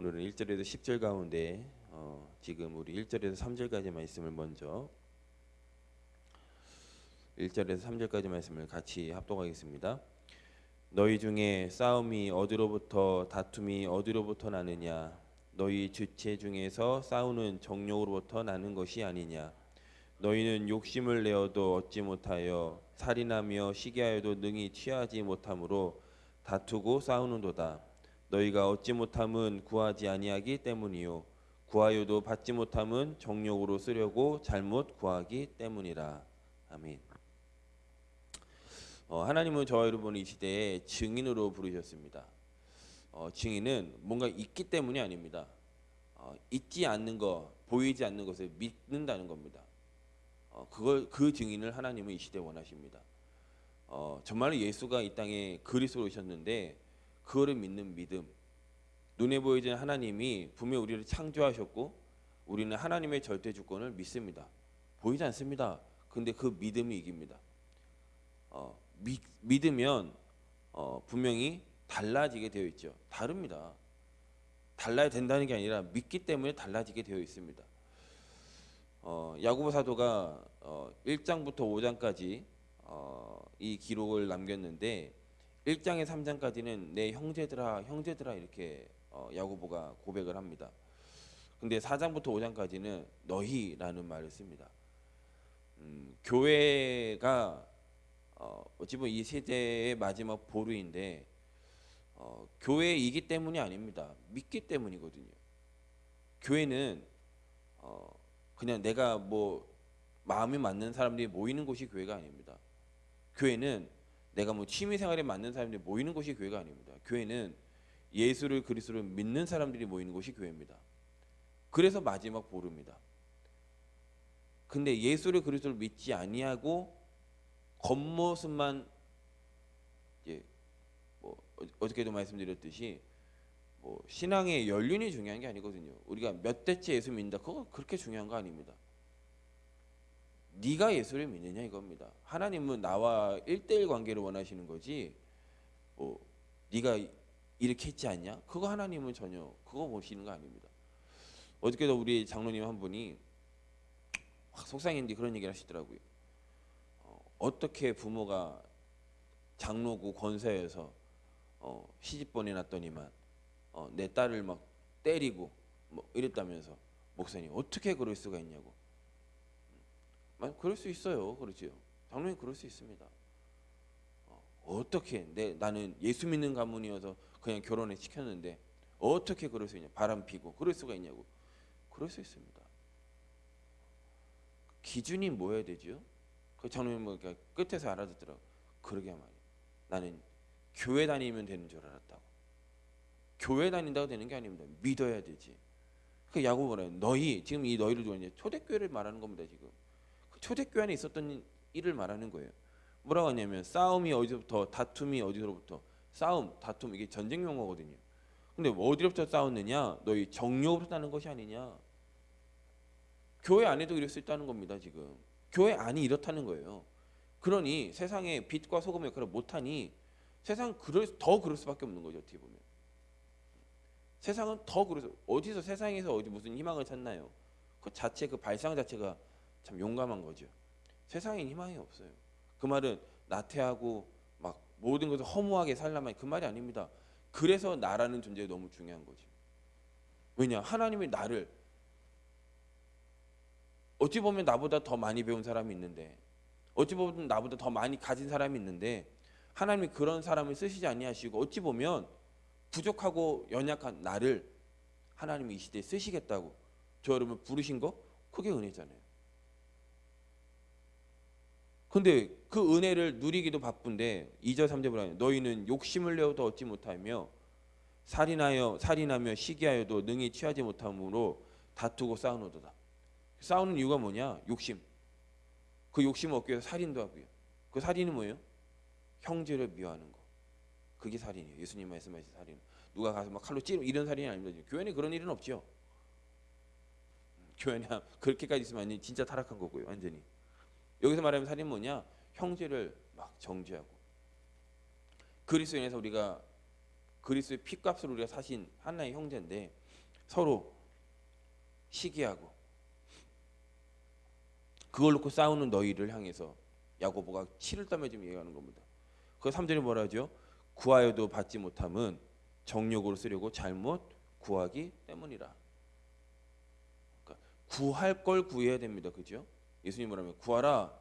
오늘은 1절에서 10절 가운데 어, 지금 우리 1절에서 3절까지 말씀을 먼저 1절에서 3절까지 말씀을 같이 합독하겠습니다. 너희 중에 싸움이 어디로부터 다툼이 어디로부터 나느냐? 너희 주체 중에서 싸우는 정욕으로부터 나는 것이 아니냐? 너희는 욕심을 내어도 얻지 못하여 살인하며 시기하여도 능히 취하지 못함으로 다투고 싸우는도다 너희가 얻지 못함은 구하지 아니하기 때문이요 구하여도 받지 못함은 정욕으로 쓰려고 잘못 구하기 때문이라 아멘. 어, 하나님은 저와 여러분을 이 시대에 증인으로 부르셨습니다. 어, 증인은 뭔가 있기 때문이 아닙니다. 어, 있지 않는 것, 보이지 않는 것을 믿는다는 겁니다. 어, 그걸 그 증인을 하나님은 이 시대에 원하십니다. 어, 정말로 예수가 이 땅에 그리스도로 오셨는데 그거를 믿는 믿음. 눈에 보이지 하나님이 분명 우리를 창조하셨고 우리는 하나님의 절대 주권을 믿습니다. 보이지 않습니다. 근데 그 믿음이 이깁니다. 어, 믿, 믿으면 어, 분명히 달라지게 되어 있죠. 다릅니다. 달라야 된다는 게 아니라 믿기 때문에 달라지게 되어 있습니다. 어, 야고보 사도가 어, 1장부터 5장까지 어, 이 기록을 남겼는데 1장에 3장까지는 내 형제들아 형제들아 이렇게 어, 야고보가 고백을 합니다. 근데 4장부터 5장까지는 너희라는 말을 씁니다. 음, 교회가 어, 어찌 보면 이 세대의 마지막 보루인데 어, 교회이기 때문이 아닙니다. 믿기 때문이거든요. 교회는 어, 그냥 내가 뭐 마음이 맞는 사람들이 모이는 곳이 교회가 아닙니다. 교회는 내가 뭐 취미 생활에 맞는 사람들이 모이는 곳이 교회가 아닙니다. 교회는 예수를 그리스도를 믿는 사람들이 모이는 곳이 교회입니다. 그래서 마지막 보루입니다. 근데 예수를 그리스도를 믿지 아니하고 겉모습만 이제 뭐 어저께도 말씀드렸듯이 뭐 신앙의 연륜이 중요한 게 아니거든요. 우리가 몇 대째 예수 믿는다 그거 그렇게 중요한 거 아닙니다. 네가 예수를 믿느냐 이겁니다. 하나님은 나와 1대1 관계를 원하시는 거지. 뭐 네가 이렇게 했지 않냐? 그거 하나님은 전혀 그거 보시는 거 아닙니다. 어저께도 우리 장로님 한 분이 확 속상했는데 그런 얘기를 하시더라고요. 어, 떻게 부모가 장로고 권사여서 어, 시집 보내놨더니만 어, 내 딸을 막 때리고 뭐 이랬다면서 목사님 어떻게 그럴 수가 있냐고. 음, 그럴 수 있어요, 그렇죠. 장로님 그럴 수 있습니다. 어, 떻게 내 나는 예수 믿는 가문이어서 그냥 결혼을 시켰는데 어떻게 그럴 수 있냐? 바람 피고 그럴 수가 있냐고. 그럴 수 있습니다. 기준이 뭐여야 되죠? 그 장로님 뭐 끝에서 알아듣더라고. 그러게 말이야. 나는 교회 다니면 되는 줄 알았다고. 교회 다닌다고 되는 게 아닙니다. 믿어야 되지. 그 야고보라 너희 지금 이 너희를 좋아하냐 초대교회를 말하는 겁니다 지금. 그 초대교회 안에 있었던 일을 말하는 거예요. 뭐라고 하냐면 싸움이 어디서부터 다툼이 어디서부터 싸움 다툼 이게 전쟁 용어거든요. 근데 어디로부터 싸웠느냐? 너희 정욕으로부터 나는 것이 아니냐? 교회 안에도 이럴 수 있다는 겁니다 지금. 교회 안이 이렇다는 거예요. 그러니 세상에 빛과 소금의 역할을 못하니 세상 그럴 더 그럴 수밖에 없는 거죠 어떻게 보면. 세상은 더 그래서 어디서 세상에서 어디 무슨 희망을 찾나요? 그 자체 그 발상 자체가 참 용감한 거죠. 세상에 희망이 없어요. 그 말은 나태하고 막 모든 것을 허무하게 살라면 그 말이 아닙니다. 그래서 나라는 존재가 너무 중요한 거죠. 왜냐 하나님이 나를 어찌 보면 나보다 더 많이 배운 사람이 있는데 어찌 보면 나보다 더 많이 가진 사람이 있는데 하나님이 그런 사람을 쓰시지 아니하시고 어찌 보면 부족하고 연약한 나를 하나님이 이 시대에 쓰시겠다고 저 여러분 부르신 거 그게 은혜잖아요. 근데 그 은혜를 누리기도 바쁜데 2절 3절 보라 너희는 욕심을 내어도 얻지 못하며 살인하여 살인하며 시기하여도 능히 취하지 못함으로 다투고 싸우노도다. 싸우는 이유가 뭐냐? 욕심. 그 욕심 얻기 위해서 살인도 하고요. 그 살인은 뭐예요? 형제를 미워하는 거. 그게 살인이에요. 예수님 말씀하신 살인. 누가 가서 막 칼로 찌르 이런 살인이 아닙니다. 교회는 그런 일은 없죠. 교회는 그렇게까지 있으면 완전히 진짜 타락한 거고요. 완전히. 여기서 말하면 살인 뭐냐? 형제를 막 정죄하고 그리스도에 인해서 우리가 그리스도의 피값으로 우리가 사신 하나의 형제인데 서로 시기하고 그걸 놓고 싸우는 너희를 향해서 야고보가 치를 따며 지금 얘기하는 겁니다. 그 3절에 뭐라 하죠? 구하여도 받지 못함은 정욕으로 쓰려고 잘못 구하기 때문이라. 그러니까 구할 걸 구해야 됩니다. 그죠? 예수님 뭐라면 구하라,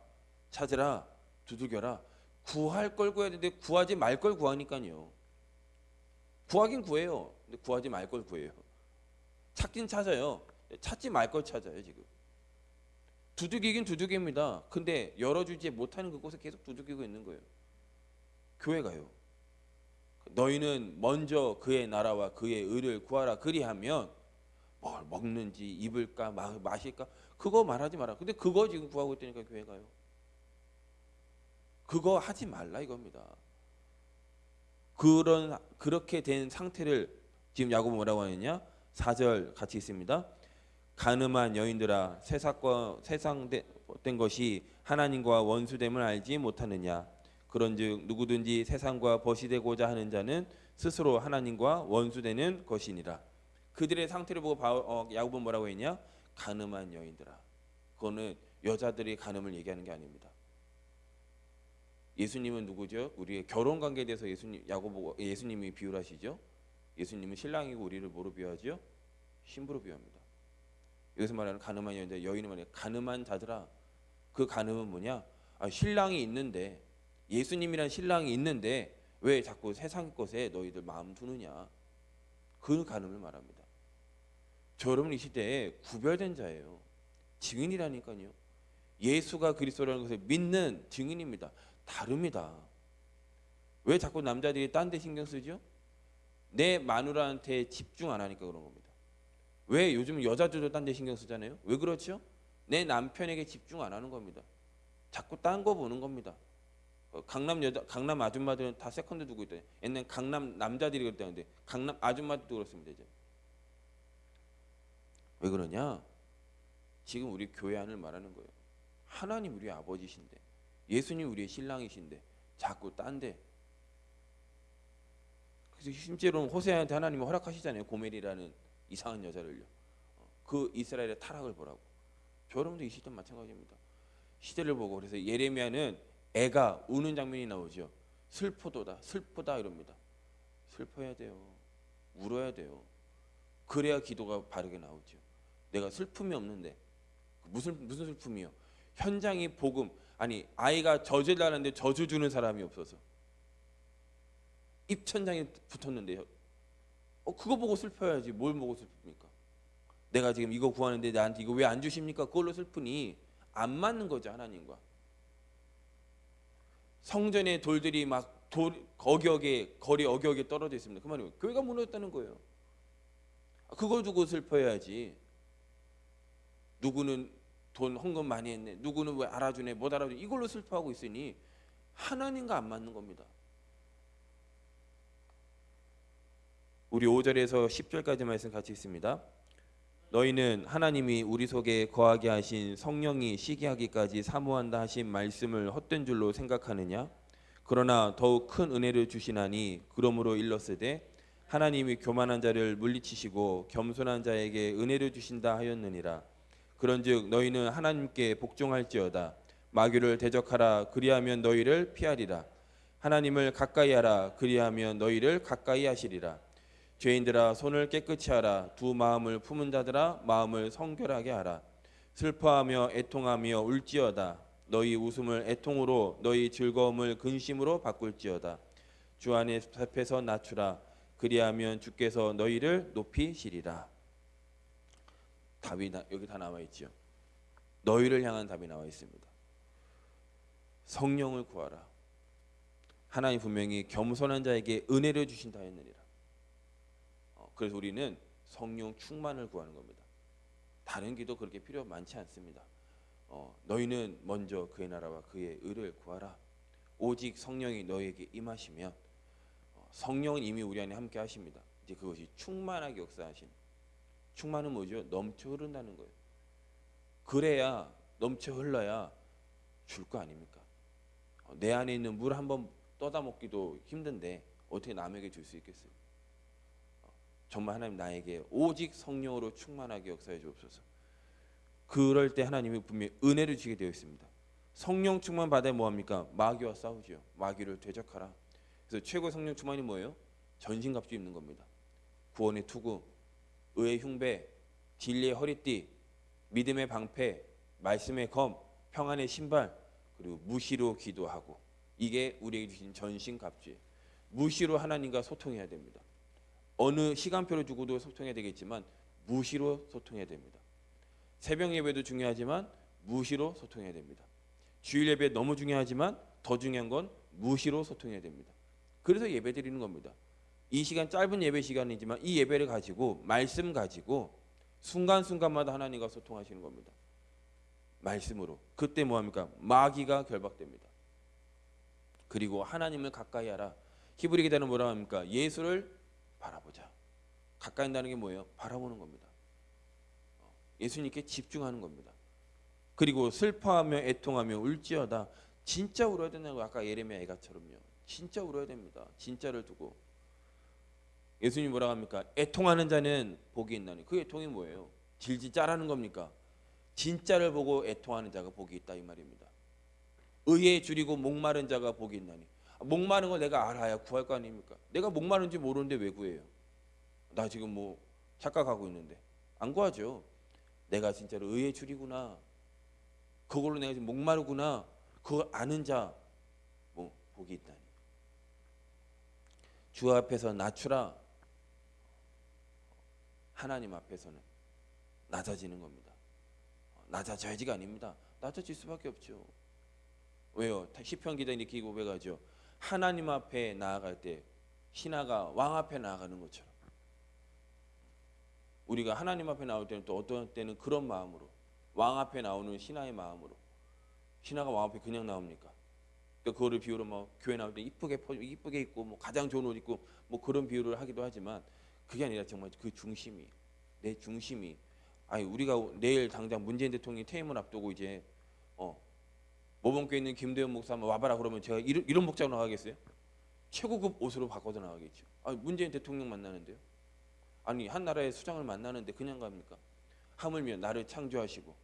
찾으라, 두들겨라. 구할 걸 구해야 되는데 구하지 말 걸 구하니까요. 구하긴 구해요. 근데 구하지 말 걸 구해요. 찾긴 찾아요. 찾지 말 걸 찾아요 지금. 두들기긴 두들깁니다. 근데 열어주지 못하는 그곳에 계속 두들기고 있는 거예요. 교회 가요. 너희는 먼저 그의 나라와 그의 의를 구하라 그리하면 뭘 먹는지 입을까 마, 마실까 그거 말하지 마라. 근데 그거 지금 구하고 있다니까 교회가요. 그거 하지 말라 이겁니다. 그런 그렇게 된 상태를 지금 야고보 뭐라고 하느냐? 4절 같이 있습니다. 가늠한 여인들아 세상과 세상된 것이 하나님과 원수됨을 알지 못하느냐? 그런즉 누구든지 세상과 벗이 되고자 하는 자는 스스로 하나님과 원수되는 것이니라. 그들의 상태를 보고 어, 야고보 뭐라고 했냐? 가늠한 여인들아. 그거는 여자들이 가늠을 얘기하는 게 아닙니다. 예수님은 누구죠? 우리의 결혼 관계에 대해서 예수님 야고보 예수님이 비유하시죠. 예수님은 신랑이고 우리를 뭐로 비유하죠? 신부로 비유합니다. 여기서 말하는 가늠한 여인들 여인은 말이야 가늠한 자들아. 그 가늠은 뭐냐? 아, 신랑이 있는데 예수님이란 신랑이 있는데 왜 자꾸 세상 것에 너희들 마음 두느냐? 그 가늠을 말합니다. 저 여러분 이 시대에 구별된 자예요. 증인이라니까요. 예수가 그리스도라는 것을 믿는 증인입니다. 다릅니다. 왜 자꾸 남자들이 딴 데 신경 쓰죠? 내 마누라한테 집중 안 하니까 그런 겁니다. 왜 요즘 여자들도 딴 데 신경 쓰잖아요? 왜 그렇죠? 내 남편에게 집중 안 하는 겁니다. 자꾸 딴 거 보는 겁니다. 어, 강남 여자, 강남 아줌마들은 다 세컨드 두고 있다. 옛날 강남 남자들이 그랬다는데 강남 아줌마들도 그렇습니다. 이제 왜 그러냐? 지금 우리 교회 안을 말하는 거예요. 하나님 우리 아버지신데 예수님 우리의 신랑이신데 자꾸 딴데 그래서 실제로는 호세아한테 하나님이 허락하시잖아요. 고멜이라는 이상한 여자를요. 어, 그 이스라엘의 타락을 보라고. 저 여러분도 이 시대 마찬가지입니다. 시대를 보고 그래서 예레미야는 애가 우는 장면이 나오죠. 슬퍼도다, 슬프다 이럽니다. 슬퍼야 돼요. 울어야 돼요. 그래야 기도가 바르게 나오죠. 내가 슬픔이 없는데 무슨 무슨 슬픔이요? 현장이 복음 아니 아이가 저주를 하는데 저주 주는 사람이 없어서 입천장에 붙었는데요. 어 그거 보고 슬퍼야지 뭘 보고 슬픕니까? 내가 지금 이거 구하는데 나한테 이거 왜 안 주십니까? 그걸로 슬프니 안 맞는 거죠 하나님과. 성전의 돌들이 막 돌 어격에 거리 어격에 떨어져 있습니다. 그 말이 교회가 무너졌다는 거예요. 아, 그걸 두고 슬퍼야지. 누구는 돈 헌금 많이 했네. 누구는 왜 알아주네, 못 알아주네. 이걸로 슬퍼하고 있으니 하나님과 안 맞는 겁니다. 우리 5절에서 10절까지 말씀 같이 있습니다. 너희는 하나님이 우리 속에 거하게 하신 성령이 시기하기까지 사모한다 하신 말씀을 헛된 줄로 생각하느냐? 그러나 더욱 큰 은혜를 주시나니 그러므로 일렀으되 하나님이 교만한 자를 물리치시고 겸손한 자에게 은혜를 주신다 하였느니라. 그런즉 너희는 하나님께 복종할지어다. 마귀를 대적하라. 그리하면 너희를 피하리라. 하나님을 가까이하라. 그리하면 너희를 가까이 하시리라. 죄인들아 손을 깨끗이 하라. 두 마음을 품은 자들아 마음을 성결하게 하라. 슬퍼하며 애통하며 울지어다. 너희 웃음을 애통으로 너희 즐거움을 근심으로 바꿀지어다. 주 안에 앞에서 낮추라. 그리하면 주께서 너희를 높이시리라 답이 나, 여기 다 나와 있죠 너희를 향한 답이 나와 있습니다. 성령을 구하라. 하나님 분명히 겸손한 자에게 은혜를 주신다 했느니라. 어, 그래서 우리는 성령 충만을 구하는 겁니다. 다른 기도 그렇게 필요 많지 않습니다. 어, 너희는 먼저 그의 나라와 그의 의를 구하라. 오직 성령이 너희에게 임하시면 어, 성령은 이미 우리 안에 함께 하십니다. 이제 그것이 충만하게 역사하심 충만은 뭐죠 넘쳐 흐른다는 거예요 그래야 넘쳐 흘러야 줄 거 아닙니까 어, 내 안에 있는 물 한 번 떠다 먹기도 힘든데 어떻게 남에게 줄 수 있겠어요? 어, 정말 하나님 나에게 오직 성령으로 충만하게 역사해 주옵소서. 그럴 때 하나님이 분명히 은혜를 주게 되어 있습니다. 성령 충만 받아 뭐 합니까? 마귀와 싸우지요. 마귀를 대적하라. 그래서 최고 성령 충만이 뭐예요? 전신갑주 입는 겁니다. 구원의 투구, 의의 흉배, 진리의 허리띠, 믿음의 방패, 말씀의 검, 평안의 신발, 그리고 무시로 기도하고 이게 우리에게 주신 전신 갑주예요. 무시로 하나님과 소통해야 됩니다. 어느 시간표를 두고도 소통해야 되겠지만 무시로 소통해야 됩니다. 새벽 예배도 중요하지만 무시로 소통해야 됩니다. 주일 예배 너무 중요하지만 더 중요한 건 무시로 소통해야 됩니다. 그래서 예배 드리는 겁니다. 이 시간 짧은 예배 시간이지만 이 예배를 가지고 말씀 가지고 순간순간마다 하나님과 소통하시는 겁니다. 말씀으로. 그때 뭐 합니까? 마귀가 결박됩니다. 그리고 하나님을 가까이 하라. 히브리 기자는 뭐라 합니까? 예수를 바라보자. 가까이 한다는 게 뭐예요? 바라보는 겁니다. 어, 예수님께 집중하는 겁니다. 그리고 슬퍼하며 애통하며 울지어다. 진짜 울어야 된다고 아까 예레미야 애가처럼요. 진짜 울어야 됩니다. 진짜를 두고 예수님 뭐라 합니까? 애통하는 자는 복이 있나니. 그 애통이 뭐예요? 질질 짜라는 겁니까? 진짜를 보고 애통하는 자가 복이 있다 이 말입니다. 의에 줄이고 목마른 자가 복이 있나니. 목마른 걸 내가 알아야 구할 거 아닙니까? 내가 목마른지 모르는데 왜 구해요? 나 지금 뭐 착각하고 있는데 안 구하죠. 내가 진짜로 의에 줄이구나. 그걸로 내가 지금 목마르구나. 그걸 아는 자, 뭐 복이 있다니. 주 앞에서 낮추라. 하나님 앞에서는 낮아지는 겁니다. 낮아져야지가 아닙니다. 낮아질 수밖에 없죠. 왜요? 시편 기자님 이렇게 고백하죠. 하나님 앞에 나아갈 때 신하가 왕 앞에 나아가는 것처럼 우리가 하나님 앞에 나올 때는 또 어떤 때는 그런 마음으로 왕 앞에 나오는 신하의 마음으로 신하가 왕 앞에 그냥 나옵니까? 그러니까 그거를 비유로 뭐 교회 나올 때 이쁘게 퍼 이쁘게 입고 뭐 가장 좋은 옷 입고 뭐 그런 비유를 하기도 하지만 그게 아니라 정말 그 중심이 내 중심이 아니 우리가 내일 당장 문재인 대통령이 퇴임을 앞두고 이제 어 모범교회 있는 김대현 목사 한번 와봐라 그러면 제가 이런, 이런 복장으로 나가겠어요? 최고급 옷으로 바꿔서 나가겠죠. 아 문재인 대통령 만나는데요. 아니 한 나라의 수장을 만나는데 그냥 갑니까? 하물며 나를 창조하시고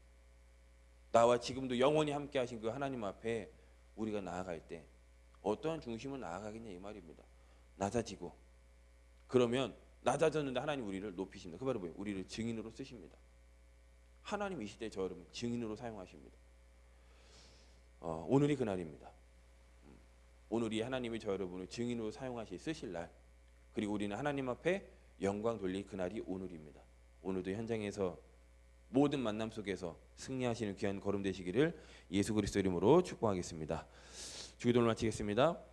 나와 지금도 영원히 함께 하신 그 하나님 앞에 우리가 나아갈 때 어떠한 중심을 나아가겠냐 이 말입니다. 낮아지고 그러면 낮아졌는데 하나님 우리를 높이십니다. 그 말은 뭐예요? 우리를 증인으로 쓰십니다. 하나님 이 시대 저 여러분 증인으로 사용하십니다. 어, 오늘이 그날입니다. 음, 오늘이 하나님이 저 여러분을 증인으로 사용하시 쓰실 날 그리고 우리는 하나님 앞에 영광 돌릴 그날이 오늘입니다. 오늘도 현장에서 모든 만남 속에서 승리하시는 귀한 걸음 되시기를 예수 그리스도 이름으로 축복하겠습니다. 주기도를 마치겠습니다.